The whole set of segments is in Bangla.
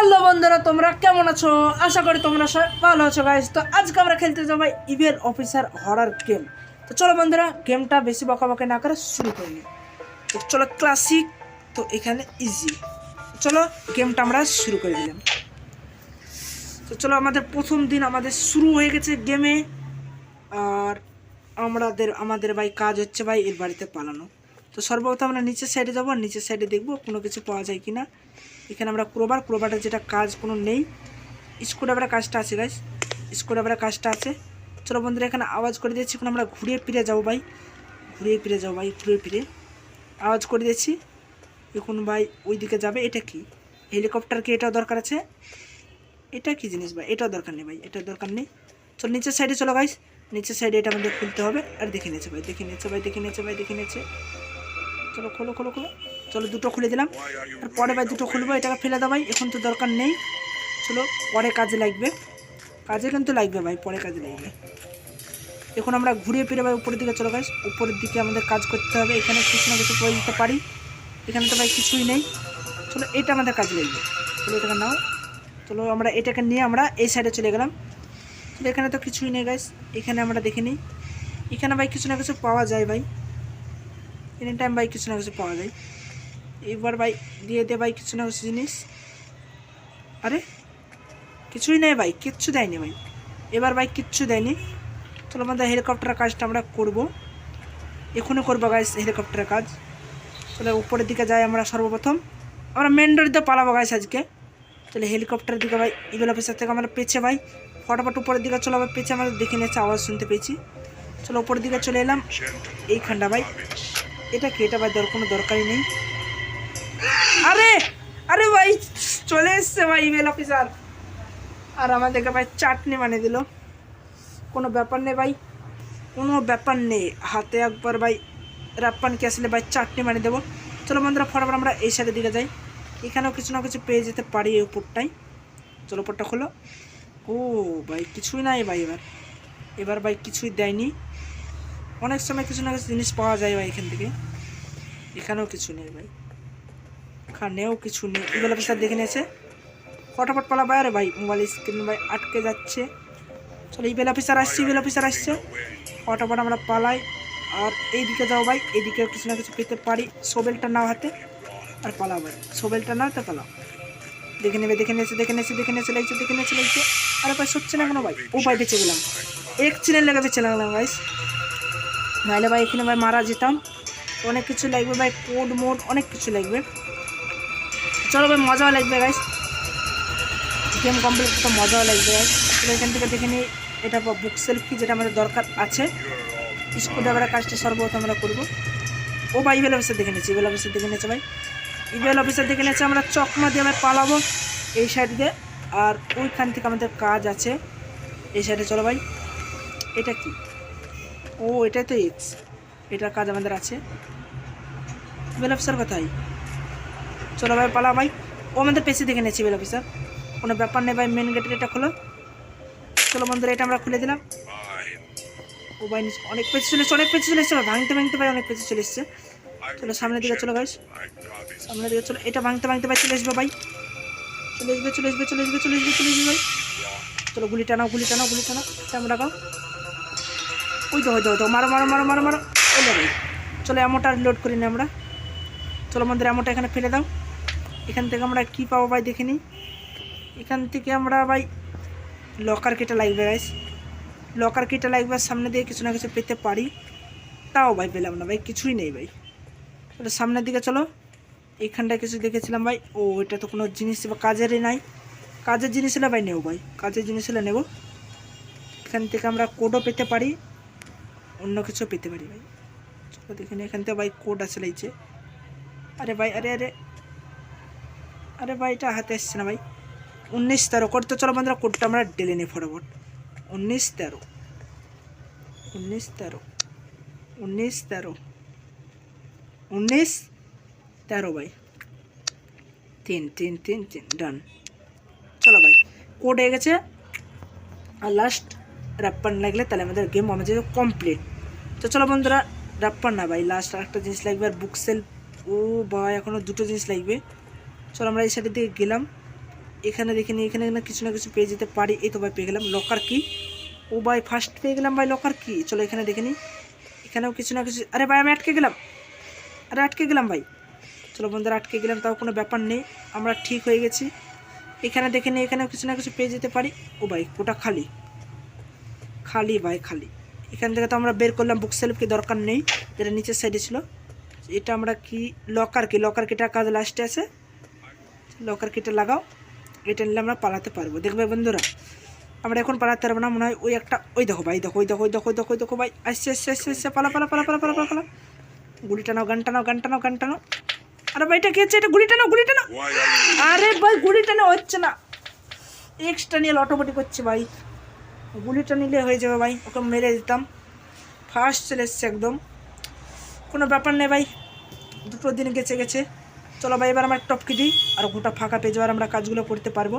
হ্যালো বন্ধুরা, তোমরা কেমন আছো? আশা করি তোমরা ভালো আছো গাইস তো আজকে আমরা খেলতে যাব ইভেল অফিসার হরার গেম তো চলো বন্ধুরা গেমটা বেশি বকাবকি না করে শুরু করে। তো চলো ক্লাসিক তো এখানে ইজি চলো গেমটা আমরা শুরু করে দিলাম। তো চলো, আমাদের প্রথম দিন আমাদের শুরু হয়ে গেছে গেমে আর আমাদের আমাদের ভাই কাজ হচ্ছে ভাই, এর বাড়িতে পালানো। তো সর্বপ্রথম আমরা নিচের সাইডে যাব। আর নিচের সাইডে দেখব কোনো কিছু পাওয়া যায় কি না এখানে আমরা ক্রোবার, ক্রোবারের যেটা কাজ কোনো নেই। স্ক্রুড্রাইভারের কাজটা আছে গাইস স্ক্রুড্রাইভারের কাজটা আছে। চলো বন্ধুরা, এখানে আওয়াজ করে দিয়েছি। এখন আমরা ঘুরিয়ে ফিরে যাব, ভাই। ঘুরিয়ে ফিরে যাব, ভাই, ঘুরিয়ে ফিরে। আওয়াজ করে দিয়েছি। এখন ভাই ওই দিকে যাবে। এটা কি? হেলিকপ্টার কি? এটাও দরকার আছে? এটা কি জিনিস, ভাই? এটাও দরকার নেই, ভাই। এটাও দরকার নেই। চলো, নিচের সাইডে চলো গাইস নিচের সাইডে এটা আমাদের খুলতে হবে। আর দেখে নিয়েছে, ভাই। দেখে নিয়েছে, ভাই। দেখে নিয়েছে, ভাই। দেখে নিয়েছে। চলো, খোলো খোলো খোলো। চলো দুটো খুলে দিলাম। আর পরে ভাই দুটো খুলবো, এটাকে ফেলে দাও ভাই, এখন তো দরকার নেই। চলো, পরে কাজে লাগবে। কাজে কিন্তু লাগবে ভাই, পরে কাজে লাগবে। এখন আমরা ঘুরিয়ে ফিরে ভাই উপরের দিকে চলো গাইস উপরের দিকে আমাদের কাজ করতে হবে, এখানে কিছু না কিছু করে দিতে পারি। এখানে তো ভাই কিছুই নেই। চলো, এটা আমাদের কাজে লাগবে। চলো, এটাকে নাও। চলো, আমরা এটাকে নিয়ে আমরা এই সাইডে চলে গেলাম। এখানে তো কিছুই নেই গাইস এখানে আমরা দেখে নিই। এখানে ভাই কিছু না কিছু পাওয়া যায় ভাই। এনি টাইম ভাই কিছু না কিছু পাওয়া যায়। এবার ভাই, দিয়ে দে ভাই কিছু না কিছু জিনিস। আরে, কিছুই নেই ভাই, কিচ্ছু দেয়নি ভাই। এবার ভাই কিচ্ছু দেয়নি। চলো আমাদের হেলিকপ্টারের কাজটা আমরা করব। এখনই করব গাইস হেলিকপ্টারের কাজ। চলো উপরের দিকে যাই আমরা সর্বপ্রথম। আমরা মেন রোড রোডে পালাবো গাইস আজকে। তাহলে হেলিকপ্টারের দিকে ভাই ইবেল অফিসার থেকে আমরা পেছে ভাই। ফটাফট উপরের দিকে চলো ভাই পেছে আমাদের দেখে নিয়েছে, আওয়াজ শুনতে পেয়েছি। চলো উপরের দিকে চলে এলাম। এইখানটা ভাই। এটা কি? এটা ভাই কোনো দরকারই নেই। আরে আরে ভাই, চলে এসছে ভাই ইমেল অফিসার আর আমাদেরকে ভাই চাটনি বানিয়ে দিল। কোনো ব্যাপার নেই ভাই, কোনো ব্যাপার নেই। হাতে একবার ভাই রাপ্পানকে আসলে ভাই চাটনি বানিয়ে দেবো। চলো বন্ধুরা, ফটাফট আমরা এই সাইডের দিকে যাই। এখানেও কিছু না কিছু পেয়ে যেতে পারি এই উপরটাই। চলো উপরটা খোলো। ও ভাই, কিছুই নাই ভাই এবার। এবার ভাই কিছুই দেয়নি। অনেক সময় কিছু না কিছু জিনিস পাওয়া যায় ভাই এখান থেকে। এখানেও কিছু নেই ভাই। এখানেও কিছু নেই। ইবেল অফিসার দেখে নিয়েছে। ফটাফট পালা ভাই আরে ভাই মোবাইল স্ক্রিন ভাই আটকে যাচ্ছে। চলো ইবেল অফিসার আসছে ইবেল অফিসার আসছে। ফটাফট আমরা পালাই। আর এইদিকে যাও ভাই, এইদিকে কিছু না কিছু পেতে পারি। সোবেলটা নাও হাতে আর পালাও ভাই। সোবেলটা নাও তো পালাও। দেখে নেবে, দেখে নিয়েছে দেখে নিয়েছে দেখে নিয়েছে, লাগছে, দেখে নিয়েছে, লাগছে। আরে ভাই সচ্ছে না কোনো ভাই? ও ভাই, বেঁচে গেলাম। এক চিনের লেগে বেঁচে লাগলাম ভাই নাহলে ভাই এখানে ভাই মারা যেতাম। অনেক কিছু লাগবে ভাই কোড মোড অনেক কিছু লাগবে। চলো ভাই, মজাও লাগবে গাইস গেম কমপ্লিট করতে মজাও লাগবে গাইস চলো এখান থেকে দেখে নিই, এটা বুক সেলফি যেটা আমাদের দরকার আছে। স্কুল ড্রাইভারের কাজটা সর্বপ্রথম আমরা করব। ও ভাই ইভেল অফিসার দেখে নিয়েছি ইভেল অফিসার দেখে নিয়েছে ভাই। ইভেল অফিসার দেখে নিয়েছে, আমরা চকমা দিয়ে আমরা পালাবো এই সাইড দিয়ে। আর ওইখান থেকে আমাদের কাজ আছে। এই সাইডে চলো ভাই। এটা কি? ও, এটাই তো এক্স এটার কাজ আমাদের আছে। বেল অফিসার কোথায়? চলো ভাই, পালা ভাই। ও আমাদের পেছি দেখে নিয়েছি বেল অফিসার কোনো ব্যাপার নেই ভাই মেন গেটের এটা খোলো। চলো বন্ধুরা, এটা আমরা খুলে দিলাম। ও ভাই অনেক পেছি চলে এসছে, অনেক পেছি চলে এসছে। ভাই ভাঙতে ভাঙতে ভাই অনেক পেছি চলে এসছে। চলো সামনের দিকে চলো গাইস সামনের দিকে চলো, এটা ভাঙতে ভাঙতে ভাই চলে আসবে ভাই। চলে আসবে চলে আসবে চলে আসবে চলে আসবে চলে আসবে ভাই। চলো গুলি টানাও গুলি টানাও গুলি টানাও। ক্যামেরা গাও ওই তো ওই তো, ওই মারো মারো মারো মারো মারো। ওলে ভাই চলো অ্যামোটা লোড করি না আমরা। চলো আমাদের অ্যামোটা এখানে ফেলে দাও। এখান থেকে আমরা কি পাবো ভাই দেখে নিই। এখান থেকে আমরা ভাই লকার কেটে লাগবে গাইস লকার কেটে লাগবে সামনে দিয়ে কিছু না কিছু পেতে পারি। তাও ভাই পেলাম না ভাই, কিছুই নেই ভাই। চলো সামনের দিকে চলো। এইখানটায় কিছু দেখেছিলাম ভাই। ও, এটা তো কোনো জিনিস বা কাজেরই নাই। কাজের জিনিস হলে ভাই নেব ভাই। কাজের জিনিস হলে নেব। এখান থেকে আমরা কোডও পেতে পারি। অন্য কিছু পেতে পারি ভাই। চলো দেখে এখান থেকে ভাই কোড আছে লাগছে আরে ভাই, আরে আরে। আরে ভাই, এটা হাতে আসছে না ভাই। উনিশ তেরো কোড তো চলো বন্ধুরা, কোডটা আমরা ডেলে নিই ফটাফট। উনিশ তেরো। উনিশ তেরো। উনিশ তেরো। উনিশ তেরো ভাই। তিন তিন তিন তিন, ডান। চলো ভাই কোড হয়ে গেছে। আর লাস্ট র্যাপ্পার লাগলে তাহলে আমাদের গেম আমাদের কমপ্লিট তো চলো বন্ধুরা র্যাপ্পার না ভাই লাস্ট একটা জিনিস লাগবে, আর বুক সেল ও ভাই এখনও দুটো জিনিস লাগবে। চলো আমরা এই সাইডের দিকে গেলাম। এখানে দেখিনি এখানে না কিছু না কিছু পেয়ে যেতে পারি। এই তো ভাই পেয়ে গেলাম। লকার কি ও ভাই ফার্স্ট পেয়ে গেলাম ভাই লকার কি চলো এখানে দেখিনি এখানেও কিছু না কিছু আরে ভাই, আমি আটকে গেলাম। আরে আটকে গেলাম ভাই। চলো বন্ধুরা, আটকে গেলাম, তাও কোনো ব্যাপার নেই। আমরা ঠিক হয়ে গেছি। এখানে দেখে নিই, এখানেও কিছু না কিছু পেয়ে যেতে পারি। ও ভাই, ওটা খালি। খালি ভাই, খালি। এখান থেকে তো আমরা বের করলাম বুক সেলফ কি দরকার নেই, যেটা নিচের সাইডে ছিল। এটা আমরা কি লকার কি লকার কিটা কাজ লাস্টে আছে? লকার কেটে লাগাও এটা নিলে আমরা পালাতে পারব। দেখবে বন্ধুরা আমরা এখন পালাতে পারব না মনে হয় ওই একটা ওই দেখো ভাই দেখো ওই দেখো ওই দেখো ওই দেখো ওই দেখো ভাই আসছে আসছে আসছে আসছে পালা পালা পালা পালা পালা পালা পালা। গুলি টানাও গান টানাও গান টানাও গান টানাও আরে ভাই এটা হচ্ছে? এটা গুলি টানাও গুলি টানাও আরে ভাই গুলিটা নিয়ে হচ্ছে না। এক্সট্রা নিয়ে অটোমেটিক হচ্ছে ভাই। গুলিটা নিলে হয়ে যাবে ভাই ওকে মেরে দিতাম। ফার্স্ট চলে এসছে একদম। কোনো ব্যাপার নেই ভাই দুটো দিন গেছে গেছে। চলো ভাই, এবার আমরা টপকে দিই আর গোটা ফাঁকা পেয়ে যাওয়ার আমরা কাজগুলো করতে পারব।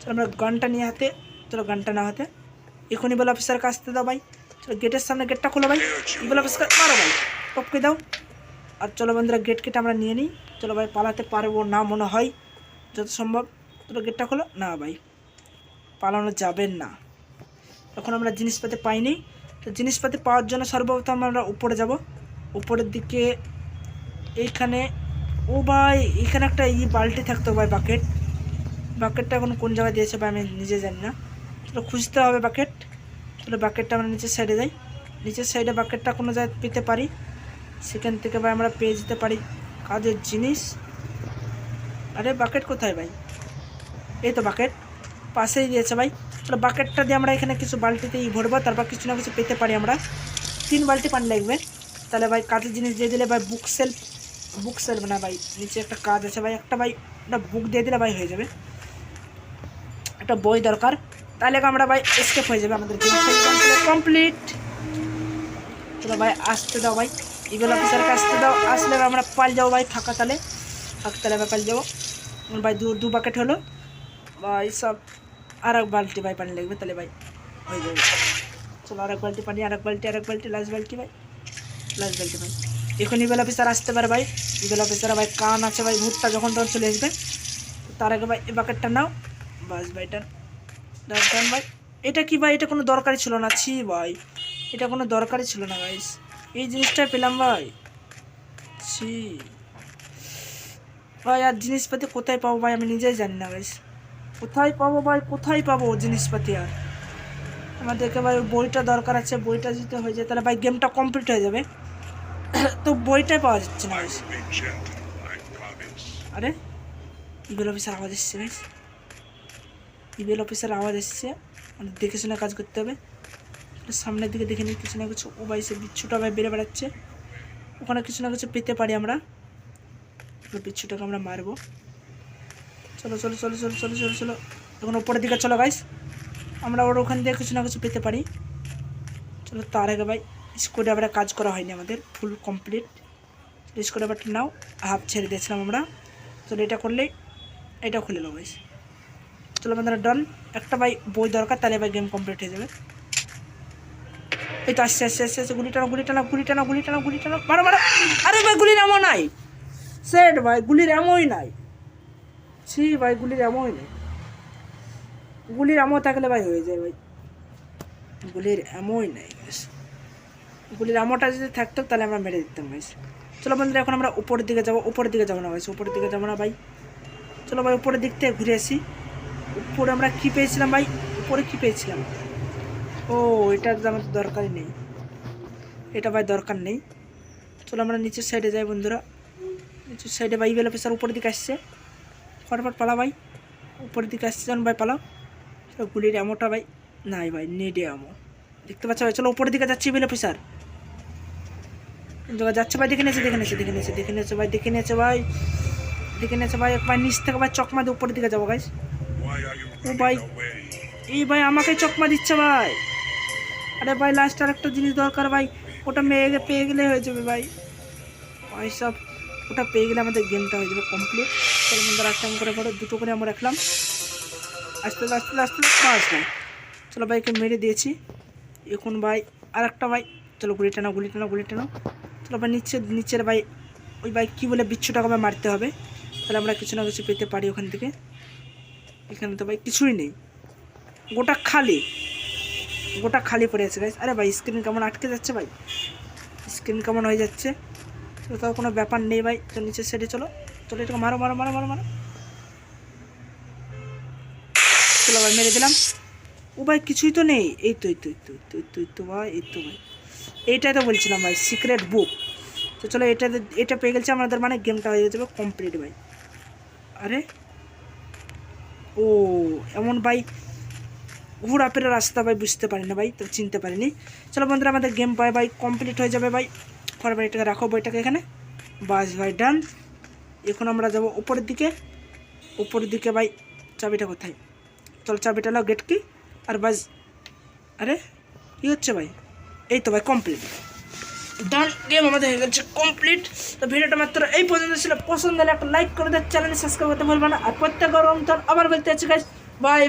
চলো আমরা গানটা নিয়ে হাতে, চলো গানটা না হাতে। এখনই বলে অফিসার কাছ থেকে দাও ভাই। চলো গেটের সামনে গেটটা খোলো ভাই। বলে অফিসার মারো ভাই। টপকে দাও। আর চলো বন্ধুরা গেট কেটে আমরা নিয়ে নিই। চলো ভাই, পালাতে পারব না মনে হয়। যত সম্ভব চলো গেটটা খোলো। না ভাই, পালানো যাবেন না। এখন আমরা জিনিসপাতি পাইনি। তো জিনিসপাতি পাওয়ার জন্য সর্বপ্রথম আমরা উপরে যাব। উপরের দিকে এইখানে ও ভাই, এখানে একটা ই বালতি থাকতো ভাই বাকেট বাকেটটা এখন কোন জায়গায় দিয়েছে ভাই আমি নিজে জানি না। চলো খুঁজতে হবে বাকেট চলো বাকেটটা আমরা নিচের সাইডে যাই। নিচের সাইডে বাকেটটা কোনো জায়গায় পেতে পারি। সেখান থেকে ভাই আমরা পেয়ে যেতে পারি। কাজের জিনিস। আরে বাকেট কোথায় ভাই? এই তো বাকেট পাশেই দিয়েছে ভাই। তাহলে বাকেটটা দিয়ে আমরা এখানে কিছু বালতিতে ই ভরবো, তারপর কিছু না কিছু পেতে পারি আমরা। তিন বালতি পানি লাগবে। তাহলে ভাই কাজের জিনিস দিয়ে দিলে ভাই বুক সেলফ বুক সেলফ না ভাই। নিচে একটা কাজ আছে ভাই, একটা ভাই একটা বুক দিয়ে দিলে ভাই হয়ে যাবে। একটা বই দরকার। তাহলে আমরা ভাই স্কেপ হয়ে যাবে আমাদের কমপ্লিট চলো ভাই, আসতে দাও ভাই। ইগল অফিসারকে আসতে দাও। আসলে আমরা পাল যাব ভাই ফাঁকা তালে। ফাঁকা তালে পাল যাব। ভাই দু দু বাকেট হলো। ভাই সব আর এক বালতি ভাই পানি লাগবে, তাহলে ভাই হয়ে যাবে। চলো আর এক বালতি পানি আর এক বালতি আর এক বালতি লাস্ট বালতি ভাই। লাস্ট বালতি ভাই। এখন ইগল অফিসার আসতে পারে ভাই। ইগল অফিসার ভাই কান আছে ভাই ভূতটা যখন তখন চলে আসবে। তার আগে ভাই এ বাকেটটা নাও। বাস ভাই টান টান ভাই। এটা কি ভাই? এটা কোনো দরকারই ছিল না। ছি ভাই, এটা কোনো দরকারই ছিল না গাইস এই জিনিসটা পেলাম ভাই। ছি। ভাই, আর জিনিসপাতি কোথায় পাবো ভাই? আমি নিজেই জানি না গাইস কোথায় পাবো ভাই? কোথায় পাবো জিনিসপাতি আর? আমাদেরকে ভাই বইটা দরকার আছে। বইটা যদি হয়ে যায়, তাহলে ভাই গেমটা কমপ্লিট হয়ে যাবে। তো বইটাই পাওয়া যাচ্ছে না. আরে ইবেল অফিসার আওয়াজ এসছে গাইস ইবেল অফিসার আওয়াজ এসছে। আমাদের দেখে শুনে কাজ করতে হবে। সামনের দিকে দেখে নিই, কিছু না কিছু ও ভাই সে বিচ্ছুটা ভাই বেড়ে বেড়াচ্ছে। ওখানে কিছু না কিছু পেতে পারি আমরা। বিচ্ছুটাকে আমরা মারবো। চলো চলো চলো চলো চলো চলো চলো। এখন উপরের দিকে চলো গাইস আমরা ওর ওখান দিয়ে কিছু না কিছু পেতে পারি। চলো তার আগে ভাই। আবার কাজ করা হয়নি আমাদের ফুল কমপ্লিট আবারটা নাও হাফ ছেড়ে দিয়েছিলাম আমরা। চলো এটা করলেই এটা খুলে নেব চলো বন্ধুরা ডান একটা ভাই বই দরকার, তাহলে ভাই গেম কমপ্লিট হয়ে যাবে। এই তো আসছে আসছে আসছে আসছে, গুলি টানা গুলি টানা গুলি টানা গুলি টানা গুলি টানা। মারো মারো। আরে ভাই, গুলির এমন নাই। সেট ভাই, গুলির এমনই নাই। ছি ভাই, গুলির এমনই নাই। গুলির এমন থাকলে ভাই হয়ে যায় ভাই। গুলির এমনই নাই। গুলির আমটা যদি থাকতো, তাহলে আমরা মেরে দিতাম ভাই চলো বন্ধুরা, এখন আমরা উপরের দিকে যাব, উপরের দিকে যাব না ভাই উপরের দিকে যাব না ভাই। চলো ভাই, উপরের দিক থেকে ঘুরে আসি। উপরে আমরা কী পেয়েছিলাম ভাই? উপরে কী পেয়েছিলাম? ও, এটা তো আমাদের দরকারই নেই। এটা ভাই দরকার নেই। চলো আমরা নিচের সাইডে যাই বন্ধুরা। নিচের সাইডে ভাই বেলা পেশার উপরের দিকে আসছে। ফটফট পালা ভাই। উপরের দিকে আসছে যখন ভাই, পালাও। গুলির আমোটা ভাই, নাই ভাই নেডে আমো দেখতে পাচ্ছ ভাই, চলো উপরের দিকে যাচ্ছি বেলা পেশার যাচ্ছে ভাই, দেখে নিয়েছে দেখে নিয়েছে দেখে নিয়েছে দেখে নিয়েছে ভাই, দেখে নিয়েছে ভাই, দেখে নিয়েছে ভাই, একবার নিচ থেকে ভাই চকমা দিয়ে উপরের দিকে যাব running bye. away? এই ভাই আমাকে চকমা দিচ্ছে ভাই। আরে ভাই লাস্ট আর একটা জিনিস দরকার ভাই, ওটা মেয়ে পেয়ে গেলে হয়ে যাবে ভাই। ভাই সব, ওটা পেয়ে গেলে আমাদের গেমটা হয়ে যাবে কমপ্লিট চলো বন্ধুরা, একটা করে পরে দুটো করে আমরা রাখলাম। আস্তে আস্তে আস্তে আস্তে ভাই চলো ভাইকে মেরে দিয়েছি। এখন ভাই আর একটা ভাই। চলো, গুলি টানো গুলি টানো গুলি টানো ভাই নিচে, নিচের ভাই, ওই ভাই কী বলে বিচ্ছুটাকে ভাই মারতে হবে? তাহলে আমরা কিছু না কিছু পেতে পারি ওখান থেকে। এখানে তো ভাই কিছুই নেই। গোটা খালি। গোটা খালি পড়ে আছে গাইস আরে ভাই স্ক্রিন কেমন আটকে যাচ্ছে ভাই? স্ক্রিন কেমন হয়ে যাচ্ছে? তাও কোনো ব্যাপার নেই ভাই। তো নিচে সাইডে চলো। চলো এটাকে মারো মারো মারো মারো মারো। চলো ভাই, মেরে দিলাম। ও ভাই, কিছুই তো নেই। এই তো এই তো এই তো এই তো এই তো, ভাই, এই তো, ভাই। এইটাই তো বলছিলাম ভাই সিক্রেট বুক তো চলো এটা এটা পেয়ে গেছে আমাদের মানে গেমটা হয়ে যাবে কমপ্লিট ভাই। আরে, ও, এমন ভাই ঘোরাফেরা রাস্তা ভাই বুঝতে পারি না ভাই, তো চিনতে পারিনি। চলো বন্ধুরা, আমাদের গেম পাই ভাই কমপ্লিট হয়ে যাবে ভাই। ভাই এটাকে রাখো বইটাকে এখানে। বাস ভাই ডান এখন আমরা যাব উপরের দিকে। উপরের দিকে ভাই, চাবিটা কোথায়? চলো চাবিটা লাও গেট কি? আর বাস, আরে, কী হচ্ছে ভাই? এই তো ভাই কমপ্লিট ডান গেম আমাদের হয়ে গেছে কমপ্লিট তো ভিডিওটা মাত্র এই পর্যন্ত ছিল। পছন্দ হলে একটা লাইক করে দেয় চ্যানেল সাবস্ক্রাইব করতে ভুলবে না। আর প্রত্যেক গরম আবার বলতে আছে বাই বাই